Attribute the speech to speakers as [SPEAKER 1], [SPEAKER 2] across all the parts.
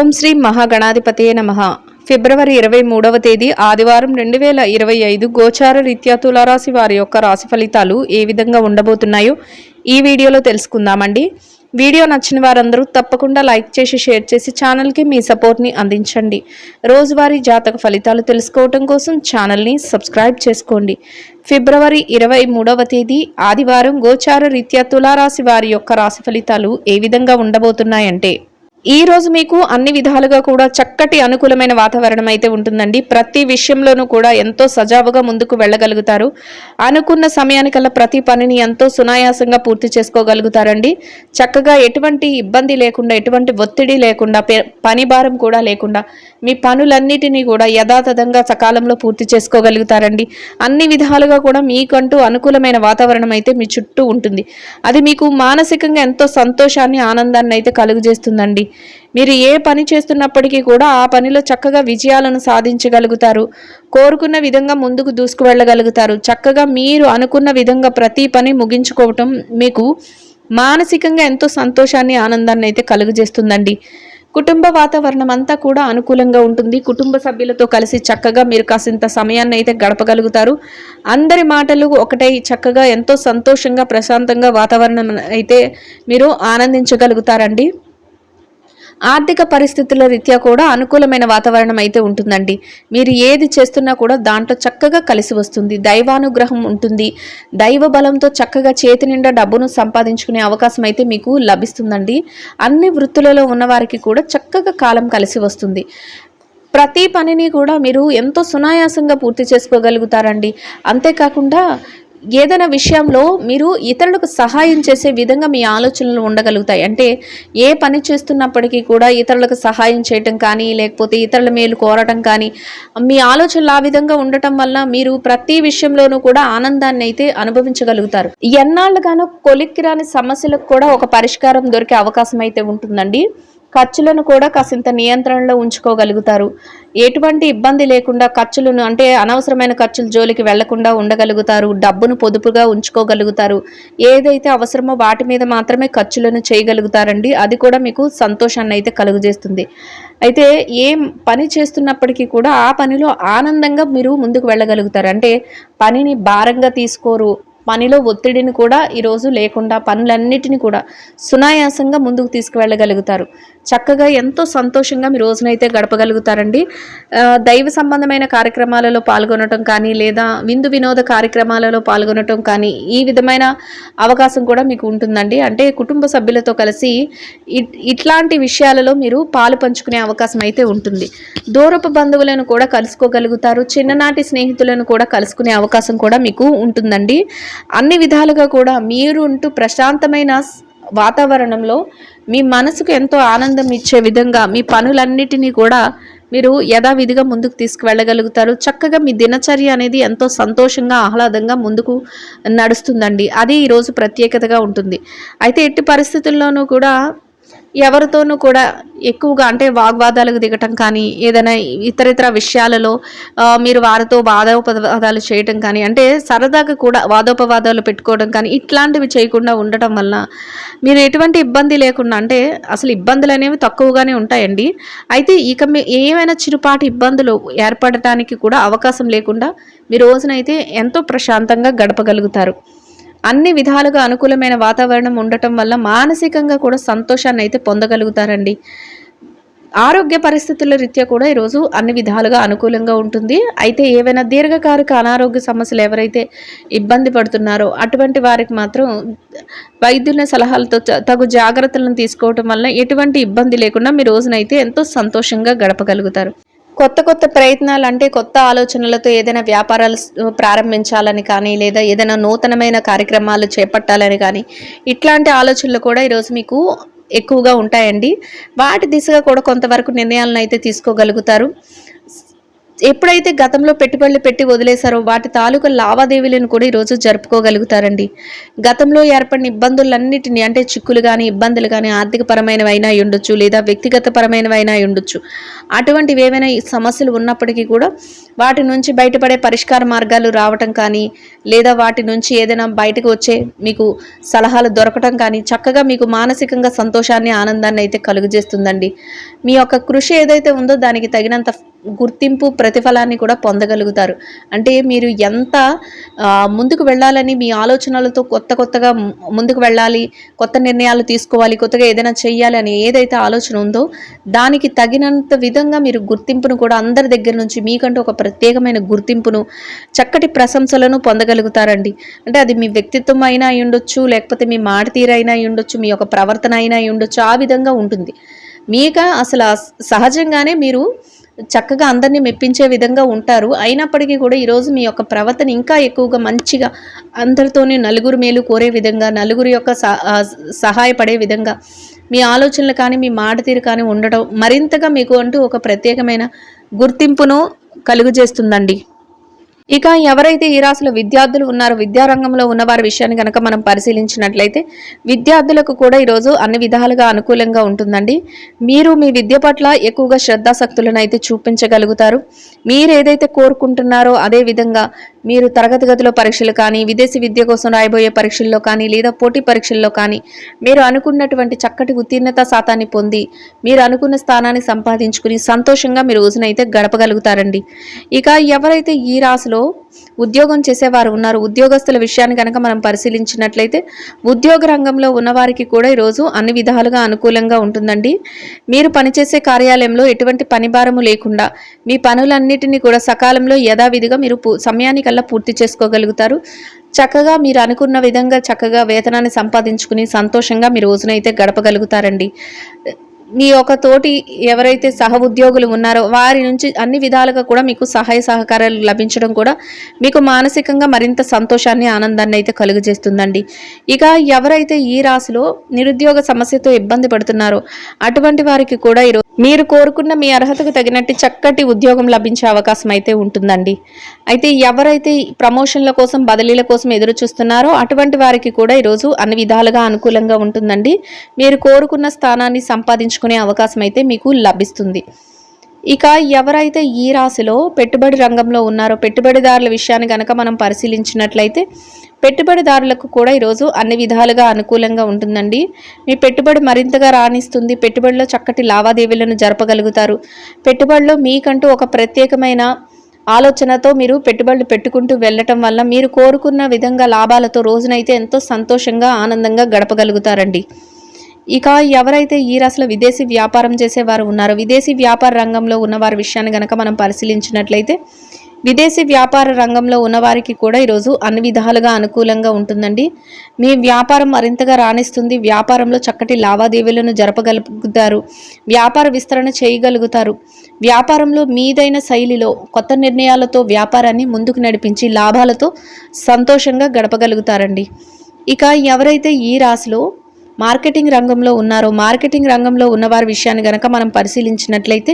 [SPEAKER 1] ఓం శ్రీ మహాగణాధిపతయే నమ. ఫిబ్రవరి ఇరవై మూడవ తేదీ ఆదివారం రెండు వేల ఇరవై ఐదు గోచార రీత్యా తులారాశి వారి యొక్క రాశి ఫలితాలు ఏ విధంగా ఉండబోతున్నాయో ఈ వీడియోలో తెలుసుకుందామండి. వీడియో నచ్చిన వారందరూ తప్పకుండా లైక్ చేసి షేర్ చేసి ఛానల్కి మీ సపోర్ట్ని అందించండి. రోజువారీ జాతక ఫలితాలు తెలుసుకోవటం కోసం ఛానల్ని సబ్స్క్రైబ్ చేసుకోండి. ఫిబ్రవరి ఇరవై మూడవ తేదీ ఆదివారం గోచార రీత్యా తులారాశి వారి యొక్క రాశి ఫలితాలు ఏ విధంగా ఉండబోతున్నాయంటే ఈ రోజు మీకు అన్ని విధాలుగా కూడా చక్కటి అనుకూలమైన వాతావరణం అయితే ఉంటుందండి. ప్రతి విషయంలోనూ కూడా ఎంతో సజావుగా ముందుకు వెళ్ళగలుగుతారు. అనుకున్న సమయానికల్లా ప్రతి పనిని ఎంతో సునాయాసంగా పూర్తి చేసుకోగలుగుతారండి. చక్కగా ఎటువంటి ఇబ్బంది లేకుండా ఎటువంటి ఒత్తిడి లేకుండా పె- పని భారం కూడా లేకుండా మీ పనులన్నిటినీ కూడా యథాతథంగా సకాలంలో పూర్తి చేసుకోగలుగుతారండి. అన్ని విధాలుగా కూడా మీకంటూ అనుకూలమైన వాతావరణం అయితే మీ చుట్టూ ఉంటుంది. అది మీకు మానసికంగా ఎంతో సంతోషాన్ని ఆనందాన్ని అయితే కలుగజేస్తుందండి. మీరు ఏ పని చేస్తున్నప్పటికీ కూడా ఆ పనిలో చక్కగా విజయాలను సాధించగలుగుతారు. కోరుకున్న విధంగా ముందుకు దూసుకు వెళ్ళగలుగుతారు చక్కగా మీరు అనుకున్న విధంగా ప్రతి పని ముగించుకోవటం మీకు మానసికంగా ఎంతో సంతోషాన్ని ఆనందాన్ని అయితే కలుగజేస్తుందండి. కుటుంబ వాతావరణం అంతా కూడా అనుకూలంగా ఉంటుంది. కుటుంబ సభ్యులతో కలిసి చక్కగా మీరు కాసింత సమయాన్ని అయితే గడపగలుగుతారు. అందరి మాటలు ఒకటై చక్కగా ఎంతో సంతోషంగా ప్రశాంతంగా వాతావరణం అయితే మీరు ఆనందించగలుగుతారండి. ఆర్థిక పరిస్థితుల రీత్యా కూడా అనుకూలమైన వాతావరణం అయితే ఉంటుందండి. మీరు ఏది చేస్తున్నా కూడా దాంట్లో చక్కగా కలిసి వస్తుంది. దైవానుగ్రహం ఉంటుంది. దైవ బలంతో చక్కగా చేతి నిండా డబ్బును సంపాదించుకునే అవకాశం అయితే మీకు లభిస్తుందండి. అన్ని వృత్తులలో ఉన్నవారికి కూడా చక్కగా కాలం కలిసి వస్తుంది. ప్రతి పనిని కూడా మీరు ఎంతో సునాయాసంగా పూర్తి చేసుకోగలుగుతారండి. అంతేకాకుండా ఏదైనా విషయంలో మీరు ఇతరులకు సహాయం చేసే విధంగా మీ ఆలోచనలు ఉండగలుగుతాయి. అంటే ఏ పని చేస్తున్నప్పటికీ కూడా ఇతరులకు సహాయం చేయటం కానీ లేకపోతే ఇతరుల మేలు కోరటం కానీ మీ ఆలోచనలు ఆ విధంగా ఉండటం వల్ల మీరు ప్రతి విషయంలోనూ కూడా ఆనందాన్ని అయితే అనుభవించగలుగుతారు. ఎన్నాళ్ళుగానో కొలిక్కి రాని సమస్యలకు కూడా ఒక పరిష్కారం దొరికే అవకాశం అయితే ఉంటుందండి. ఖర్చులను కూడా కాసింత నియంత్రణలో ఉంచుకోగలుగుతారు. ఎటువంటి ఇబ్బంది లేకుండా ఖర్చులను అంటే అనవసరమైన ఖర్చుల జోలికి వెళ్ళకుండా ఉండగలుగుతారు డబ్బును పొదుపుగా ఉంచుకోగలుగుతారు. ఏదైతే అవసరమో వాటి మీద మాత్రమే ఖర్చులను చేయగలుగుతారండి. అది కూడా మీకు సంతోషాన్ని అయితే కలుగజేస్తుంది. అయితే ఏ పని చేస్తున్నప్పటికీ కూడా ఆ పనిలో ఆనందంగా మీరు ముందుకు వెళ్ళగలుగుతారు. అంటే పనిని భారంగా తీసుకోరు పనిలో ఒత్తిడిని కూడా ఈరోజు లేకుండా పనులన్నిటిని కూడా సునాయాసంగా ముందుకు తీసుకువెళ్ళగలుగుతారు. చక్కగా ఎంతో సంతోషంగా మీ రోజునైతే గడపగలుగుతారండి. దైవ సంబంధమైన కార్యక్రమాలలో పాల్గొనటం కానీ లేదా విందు వినోద కార్యక్రమాలలో పాల్గొనటం కానీ ఈ విధమైన అవకాశం కూడా మీకు ఉంటుందండి. అంటే కుటుంబ సభ్యులతో కలిసి ఇట్- ఇట్లాంటి విషయాలలో మీరు పాలు పంచుకునే అవకాశం అయితే ఉంటుంది. దూరపు బంధువులను కూడా కలుసుకోగలుగుతారు. చిన్ననాటి స్నేహితులను కూడా కలుసుకునే అవకాశం కూడా మీకు ఉంటుందండి. అన్ని విధాలుగా కూడా మీరు ఉంటూ ప్రశాంతమైన వాతావరణంలో మీ మనసుకు ఎంతో ఆనందం ఇచ్చే విధంగా మీ పనులన్నిటినీ కూడా మీరు యథావిధిగా ముందుకు తీసుకువెళ్ళగలుగుతారు. చక్కగా మీ దినచర్య అనేది ఎంతో సంతోషంగా ఆహ్లాదంగా ముందుకు నడుస్తుందండి. అది ఈరోజు ప్రత్యేకతగా ఉంటుంది. అయితే ఎట్టి పరిస్థితుల్లోనూ కూడా ఎవరితోనూ కూడా ఎక్కువగా అంటే వాగ్వాదాలకు దిగటం కానీ ఏదైనా ఇతర ఇతర విషయాలలో మీరు వారితో వాదోపవాదాలు చేయటం కానీ అంటే సరదాగా కూడా వాదోపవాదాలు పెట్టుకోవడం కానీ ఇట్లాంటివి చేయకుండా ఉండటం వల్ల మీరు ఎటువంటి ఇబ్బంది లేకుండా అంటే అసలు ఇబ్బందులు అనేవి తక్కువగానే ఉంటాయండి. అయితే ఇక మీ ఏమైనా చిరుపాటి ఇబ్బందులు ఏర్పడటానికి కూడా అవకాశం లేకుండా మీ రోజునైతే ఎంతో ప్రశాంతంగా గడపగలుగుతారు. అన్ని విధాలుగా అనుకూలమైన వాతావరణం ఉండటం వల్ల మానసికంగా కూడా సంతోషాన్ని అయితే పొందగలుగుతారండి. ఆరోగ్య పరిస్థితుల రీత్యా కూడా ఈరోజు అన్ని విధాలుగా అనుకూలంగా ఉంటుంది. అయితే ఏవైనా దీర్ఘకాలిక అనారోగ్య సమస్యలు ఎవరైతే ఇబ్బంది పడుతున్నారో అటువంటి వారికి మాత్రం వైద్యుల సలహాలతో తగు జాగ్రత్తలను తీసుకోవటం వల్ల ఎటువంటి ఇబ్బంది లేకుండా మీ రోజునైతే ఎంతో సంతోషంగా గడపగలుగుతారు. కొత్త కొత్త ప్రయత్నాలు అంటే కొత్త ఆలోచనలతో ఏదైనా వ్యాపారాలు ప్రారంభించాలని కానీ లేదా ఏదైనా నూతనమైన కార్యక్రమాలు చేపట్టాలని కానీ ఇట్లాంటి ఆలోచనలు కూడా ఈరోజు మీకు ఎక్కువగా ఉంటాయండి. వాటి దిశగా కూడా కొంతవరకు నిర్ణయాలను అయితే తీసుకోగలుగుతారు. ఎప్పుడైతే గతంలో పెట్టుబడులు పెట్టి వదిలేశారో వాటి తాలూకా లావాదేవీలను కూడా ఈరోజు జరుపుకోగలుగుతారండి. గతంలో ఏర్పడిన ఇబ్బందులన్నిటిని అంటే చిక్కులు కానీ ఇబ్బందులు కానీ ఆర్థిక పరమైనవైనా ఉండొచ్చు లేదా వ్యక్తిగత పరమైనవైనా ఉండొచ్చు. అటువంటివి ఏవైనా సమస్యలు ఉన్నప్పటికీ కూడా వాటి నుంచి బయటపడే పరిష్కార మార్గాలు రావటం కానీ లేదా వాటి నుంచి ఏదైనా బయటకు వచ్చే మీకు సలహాలు దొరకటం కానీ చక్కగా మీకు మానసికంగా సంతోషాన్ని ఆనందాన్ని అయితే కలుగజేస్తుందండి. మీ యొక్క కృషి ఏదైతే ఉందో దానికి తగినంత గుర్తింపు ప్రతిఫలాన్ని కూడా పొందగలుగుతారు. అంటే మీరు ఎంత ముందుకు వెళ్ళాలని మీ ఆలోచనలతో కొత్త కొత్తగా ముందుకు వెళ్ళాలి కొత్త నిర్ణయాలు తీసుకోవాలి కొత్తగా ఏదైనా చేయాలి అని ఏదైతే ఆలోచన ఉందో దానికి తగినంత విధంగా మీరు గుర్తింపును కూడా అందరి దగ్గర నుంచి మీకంటూ ఒక ప్రత్యేకమైన గుర్తింపును చక్కటి ప్రశంసలను పొందగలుగుతారండి. అంటే అది మీ వ్యక్తిత్వం అయినా ఉండొచ్చు లేకపోతే మీ మాట తీరైనా అయి ఉండొచ్చు మీ యొక్క ప్రవర్తన అయినా ఉండొచ్చు ఆ విధంగా ఉంటుంది. మీక అసలు సహజంగానే మీరు చక్కగా అందరినీ మెప్పించే విధంగా ఉంటారు. అయినప్పటికీ కూడా ఈరోజు మీ యొక్క ప్రవర్తన ఇంకా ఎక్కువగా మంచిగా అందరితోనే నలుగురు మేలు కోరే విధంగా నలుగురు యొక్క సహ- సహాయపడే విధంగా మీ ఆలోచనలు కానీ మీ మాట తీరు కానీ ఉండటం మరింతగా మీకు అంటూ ఒక ప్రత్యేకమైన గుర్తింపును కలుగజేస్తుందండి. ఇక ఎవరైతే ఈ రాశిలో విద్యార్థులు ఉన్నారో విద్యారంగంలో ఉన్న వారి విషయాన్ని కనుక మనం పరిశీలించినట్లయితే విద్యార్థులకు కూడా ఈరోజు అన్ని విధాలుగా అనుకూలంగా ఉంటుందండి. మీరు మీ విద్య పట్ల ఎక్కువగా శ్రద్ధాశక్తులను అయితే చూపించగలుగుతారు. మీరు ఏదైతే కోరుకుంటున్నారో అదే విధంగా మీరు తరగతి గదిలో పరీక్షలు కానీ విదేశీ విద్య కోసం రాయబోయే పరీక్షల్లో కానీ లేదా పోటీ పరీక్షల్లో కానీ మీరు అనుకున్నటువంటి చక్కటి ఉత్తీర్ణత శాతాన్ని పొంది మీరు అనుకున్న స్థానాన్ని సంపాదించుకుని సంతోషంగా మీరు రోజునైతే గడపగలుగుతారండి. ఇక ఎవరైతే ఈ రాశిలో ఉద్యోగం చేసేవారు ఉన్నారు. ఉద్యోగస్తుల విషయాన్ని కనుక మనం పరిశీలించినట్లయితే ఉద్యోగ రంగంలో ఉన్నవారికి కూడా ఈరోజు అన్ని విధాలుగా అనుకూలంగా ఉంటుందండి. మీరు పనిచేసే కార్యాలయంలో ఎటువంటి పనిభారము లేకుండా మీ పనులన్నిటినీ కూడా సకాలంలో యథావిధిగా మీరు పూ- సమయానికల్లా పూర్తి చేసుకోగలుగుతారు. చక్కగా మీరు అనుకున్న విధంగా చక్కగా వేతనాన్ని సంపాదించుకుని సంతోషంగా మీ రోజునైతే గడపగలుగుతారండి. మీ యొక్క తోటి ఎవరైతే సహ ఉద్యోగులు ఉన్నారో వారి నుంచి అన్ని విధాలుగా కూడా మీకు సహాయ సహకారాలు లభించడం కూడా మీకు మానసికంగా మరింత సంతోషాన్ని ఆనందాన్ని అయితే కలుగజేస్తుందండి. ఇక ఎవరైతే ఈ రాశిలో నిరుద్యోగ సమస్యతో ఇబ్బంది పడుతున్నారో అటువంటి వారికి కూడా ఈరోజు మీరు కోరుకున్న మీ అర్హతకు తగినట్టు చక్కటి ఉద్యోగం లభించే అవకాశం అయితే ఉంటుందండి. అయితే ఎవరైతే ప్రమోషన్ల కోసం బదిలీల కోసం ఎదురు చూస్తున్నారో అటువంటి వారికి కూడా ఈరోజు అన్ని విధాలుగా అనుకూలంగా ఉంటుందండి. మీరు కోరుకున్న స్థానాన్ని సంపాదించుకునే అవకాశం అయితే మీకు లభిస్తుంది. ఇక ఎవరైతే ఈ రాశిలో పెట్టుబడి రంగంలో ఉన్నారో పెట్టుబడిదారుల విషయాన్ని గనక మనం పరిశీలించినట్లయితే పెట్టుబడిదారులకు కూడా ఈరోజు అన్ని విధాలుగా అనుకూలంగా ఉంటుందండి. మీ పెట్టుబడి మరింతగా రాణిస్తుంది. పెట్టుబడిలో చక్కటి లావాదేవీలను జరపగలుగుతారు. పెట్టుబడిలో మీకంటూ ఒక ప్రత్యేకమైన ఆలోచనతో మీరు పెట్టుబడులు పెట్టుకుంటూ వెళ్ళటం వల్ల మీరు కోరుకున్న విధంగా లాభాలతో రోజునైతే ఎంతో సంతోషంగా ఆనందంగా గడపగలుగుతారండి. ఇక ఎవరైతే ఈ రాశిలో విదేశీ వ్యాపారం చేసేవారు ఉన్నారో విదేశీ వ్యాపార రంగంలో ఉన్నవారి విషయాన్ని గనక మనం పరిశీలించినట్లయితే విదేశీ వ్యాపార రంగంలో ఉన్నవారికి కూడా ఈరోజు అన్ని విధాలుగా అనుకూలంగా ఉంటుందండి. మీ వ్యాపారం మరింతగా రాణిస్తుంది. వ్యాపారంలో చక్కటి లావాదేవీలను జరపగలుగుతారు. వ్యాపార విస్తరణ చేయగలుగుతారు. వ్యాపారంలో మీదైన శైలిలో కొత్త నిర్ణయాలతో వ్యాపారాన్ని ముందుకు నడిపించి లాభాలతో సంతోషంగా గడపగలుగుతారండి. ఇక ఎవరైతే ఈ రాశిలో మార్కెటింగ్ రంగంలో ఉన్నారో మార్కెటింగ్ రంగంలో ఉన్నవారి విషయాన్ని గనక మనం పరిశీలించినట్లయితే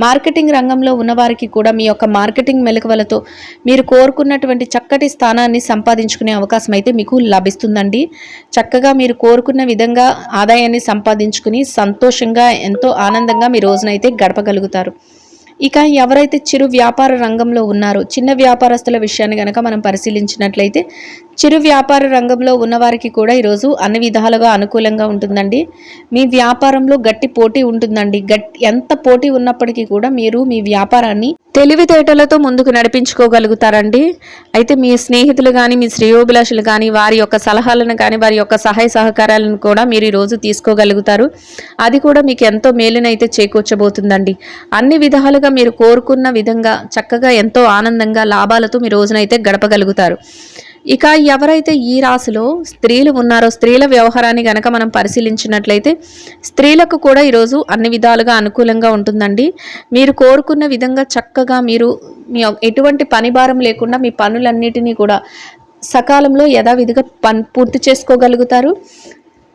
[SPEAKER 1] మార్కెటింగ్ రంగంలో ఉన్నవారికి కూడా మీ యొక్క మార్కెటింగ్ మెలకువలతో మీరు కోరుకున్నటువంటి చక్కటి స్థానాన్ని సంపాదించుకునే అవకాశం అయితే మీకు లభిస్తుందండి. చక్కగా మీరు కోరుకున్న విధంగా ఆదాయాన్ని సంపాదించుకుని సంతోషంగా ఎంతో ఆనందంగా మీ రోజునైతే గడపగలుగుతారు. ఇక ఎవరైతే చిరు వ్యాపార రంగంలో ఉన్నారో చిన్న వ్యాపారస్తుల విషయాన్ని గనక మనం పరిశీలించినట్లయితే చిరు వ్యాపార రంగంలో ఉన్నవారికి కూడా ఈరోజు అన్ని విధాలుగా అనుకూలంగా ఉంటుందండి. మీ వ్యాపారంలో గట్టి పోటీ ఉంటుందండి. గట్టి ఎంత పోటీ ఉన్నప్పటికీ కూడా మీరు మీ వ్యాపారాన్ని తెలివితేటలతో ముందుకు నడిపించుకోగలుగుతారండి. అయితే మీ స్నేహితులు కానీ మీ శ్రేయోభిలాషులు కానీ వారి యొక్క సలహాలను కానీ వారి యొక్క సహాయ సహకారాలను కూడా మీరు ఈరోజు తీసుకోగలుగుతారు. అది కూడా మీకు ఎంతో మేలునైతే చేకూర్చబోతుందండి. అన్ని విధాలుగా మీరు కోరుకున్న విధంగా చక్కగా ఎంతో ఆనందంగా లాభాలతో మీ రోజునైతే గడపగలుగుతారు. ఇక ఎవరైతే ఈ రాశిలో స్త్రీలు ఉన్నారో స్త్రీల వ్యవహారాన్ని గనక మనం పరిశీలించినట్లయితే స్త్రీలకు కూడా ఈరోజు అన్ని విధాలుగా అనుకూలంగా ఉంటుందండి. మీరు కోరుకున్న విధంగా చక్కగా మీరు మీ ఎటువంటి పని భారం లేకుండా మీ పనులన్నిటినీ కూడా సకాలంలో యథావిధిగా పన్ పూర్తి చేసుకోగలుగుతారు.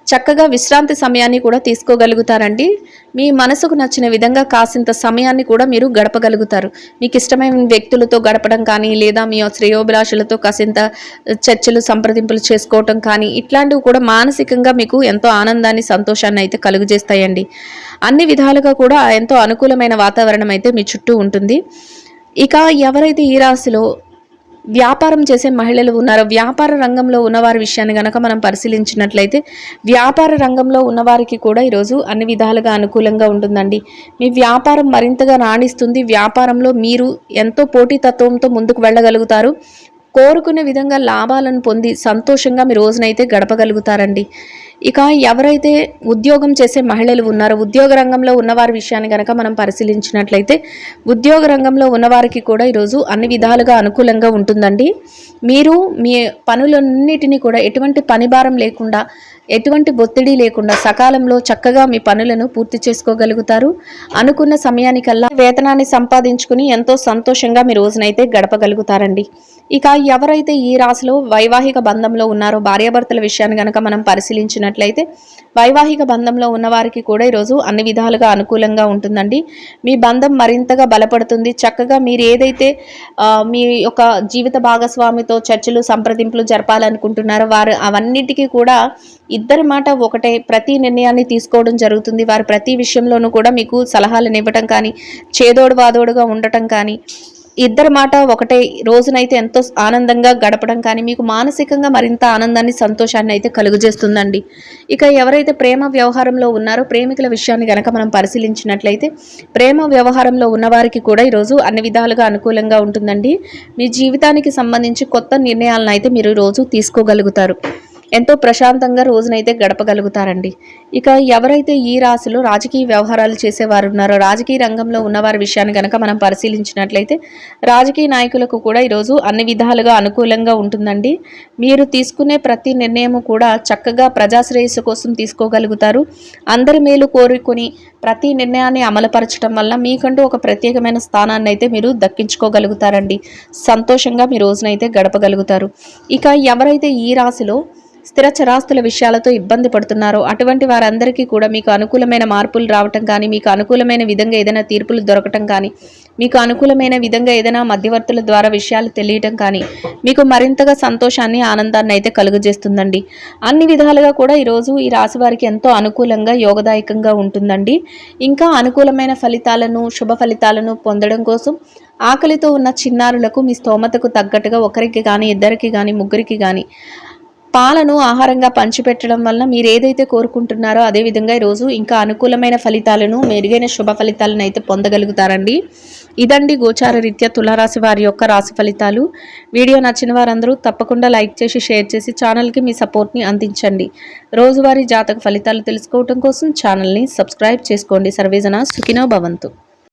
[SPEAKER 1] చక్కగా విశ్రాంతి సమయాన్ని కూడా తీసుకోగలుగుతారండి. మీ మనసుకు నచ్చిన విధంగా కాసింత సమయాన్ని కూడా మీరు గడపగలుగుతారు. మీకు ఇష్టమైన వ్యక్తులతో గడపడం కానీ లేదా మీ శ్రేయోభిలాషులతో కాసింత చర్చలు సంప్రదింపులు చేసుకోవటం కానీ ఇట్లాంటివి కూడా మానసికంగా మీకు ఎంతో ఆనందాన్ని సంతోషాన్ని అయితే కలుగజేస్తాయండి. అన్ని విధాలుగా కూడా ఎంతో అనుకూలమైన వాతావరణం అయితే మీ చుట్టూ ఉంటుంది. ఇక ఎవరైతే ఈ రాశిలో వ్యాపారం చేసే మహిళలు ఉన్నారు? వ్యాపార రంగంలో ఉన్నవారి విషయాన్ని గనక మనం పరిశీలించినట్లయితే వ్యాపార రంగంలో ఉన్నవారికి కూడా ఈరోజు అన్ని విధాలుగా అనుకూలంగా ఉంటుందండి. మీ వ్యాపారం మరింతగా రాణిస్తుంది. వ్యాపారంలో మీరు ఎంతో పోటీతత్వంతో ముందుకు వెళ్ళగలుగుతారు. కోరుకునే విధంగా లాభాలను పొంది సంతోషంగా మీ రోజునైతే గడపగలుగుతారండి. ఇక ఎవరైతే ఉద్యోగం చేసే మహిళలు ఉన్నారో ఉద్యోగ రంగంలో ఉన్నవారి విషయాన్ని కనుక మనం పరిశీలించినట్లయితే ఉద్యోగ రంగంలో ఉన్నవారికి కూడా ఈరోజు అన్ని విధాలుగా అనుకూలంగా ఉంటుందండి. మీరు మీ పనులన్నిటినీ కూడా ఎటువంటి పని భారం లేకుండా ఎటువంటి ఒత్తిడి లేకుండా సకాలంలో చక్కగా మీ పనులను పూర్తి చేసుకోగలుగుతారు. అనుకున్న సమయానికల్లా వేతనాన్ని సంపాదించుకుని ఎంతో సంతోషంగా మీ రోజునైతే గడపగలుగుతారండి. ఇక ఎవరైతే ఈ రాశిలో వైవాహిక బంధంలో ఉన్నారో భార్యాభర్తల విషయాన్ని కనుక మనం పరిశీలించిన చూసినట్లయితే వైవాహిక బంధంలో ఉన్నవారికి కూడా ఈరోజు అన్ని విధాలుగా అనుకూలంగా ఉంటుందండి. మీ బంధం మరింతగా బలపడుతుంది. చక్కగా మీరు ఏదైతే మీ యొక్క జీవిత భాగస్వామితో చర్చలు సంప్రదింపులు జరపాలనుకుంటున్నారో వారు అవన్నిటికీ కూడా ఇద్దరి మాట ఒకటే ప్రతి నిర్ణయాన్ని తీసుకోవడం జరుగుతుంది. వారు ప్రతి విషయంలోనూ కూడా మీకు సలహాలను ఇవ్వటం కానీ చేదోడు వాదోడుగా ఉండటం కానీ ఇద్దరి మాట ఒకటే. రోజునైతే ఎంతో ఆనందంగా గడపడం కానీ మీకు మానసికంగా మరింత ఆనందాన్ని సంతోషాన్ని అయితే కలుగజేస్తుందండి. ఇక ఎవరైతే ప్రేమ వ్యవహారంలో ఉన్నారో ప్రేమికుల విషయాన్ని గనక మనం పరిశీలించినట్లయితే ప్రేమ వ్యవహారంలో ఉన్నవారికి కూడా ఈరోజు అన్ని విధాలుగా అనుకూలంగా ఉంటుందండి. మీ జీవితానికి సంబంధించి కొత్త నిర్ణయాలను అయితే మీరు రోజు తీసుకోగలుగుతారు. ఎంతో ప్రశాంతంగా రోజునైతే గడపగలుగుతారండి. ఇక ఎవరైతే ఈ రాశిలో రాజకీయ వ్యవహారాలు చేసేవారు ఉన్నారో రాజకీయ రంగంలో ఉన్నవారి విషయాన్ని కనుక మనం పరిశీలించినట్లయితే రాజకీయ నాయకులకు కూడా ఈరోజు అన్ని విధాలుగా అనుకూలంగా ఉంటుందండి. మీరు తీసుకునే ప్రతి నిర్ణయం కూడా చక్కగా ప్రజాశ్రేయస్సు కోసం తీసుకోగలుగుతారు. అందరి మేలు కోరుకొని ప్రతి నిర్ణయాన్ని అమలుపరచడం వల్ల మీకంటూ ఒక ప్రత్యేకమైన స్థానాన్ని అయితే మీరు దక్కించుకోగలుగుతారండి. సంతోషంగా మీ రోజునైతే గడపగలుగుతారు. ఇక ఎవరైతే ఈ రాశిలో స్థిర చరాస్తుల విషయాలతో ఇబ్బంది పడుతున్నారో. అటువంటి వారందరికీ కూడా మీకు అనుకూలమైన మార్పులు రావటం కానీ మీకు అనుకూలమైన విధంగా ఏదైనా తీర్పులు దొరకటం కానీ మీకు అనుకూలమైన విధంగా ఏదైనా మధ్యవర్తుల ద్వారా విషయాలు తెలియటం కానీ మీకు మరింతగా సంతోషాన్ని ఆనందాన్ని అయితే కలుగజేస్తుందండి. అన్ని విధాలుగా కూడా ఈరోజు ఈ రాశి వారికి ఎంతో అనుకూలంగా యోగదాయకంగా ఉంటుందండి. ఇంకా అనుకూలమైన ఫలితాలను శుభ ఫలితాలను పొందడం కోసం ఆకలితో ఉన్న చిన్నారులకు మీ స్తోమతకు తగ్గట్టుగా ఒకరికి కానీ ఇద్దరికి కానీ ముగ్గురికి కానీ పాలను ఆహారంగా పంచిపెట్టడం వల్ల మీరు ఏదైతే కోరుకుంటున్నారో అదేవిధంగా ఈరోజు ఇంకా అనుకూలమైన ఫలితాలను మెరుగైన శుభ ఫలితాలను అయితే పొందగలుగుతారండి. ఇదండి గోచార రీత్యా తులారాశి వారి యొక్క రాశి ఫలితాలు. వీడియో నచ్చిన వారందరూ తప్పకుండా లైక్ చేసి షేర్ చేసి ఛానల్కి మీ సపోర్ట్ని అందించండి. రోజువారీ జాతక ఫలితాలు తెలుసుకోవటం కోసం ఛానల్ని సబ్స్క్రైబ్ చేసుకోండి. సర్వేజన సుఖినో భవంతు.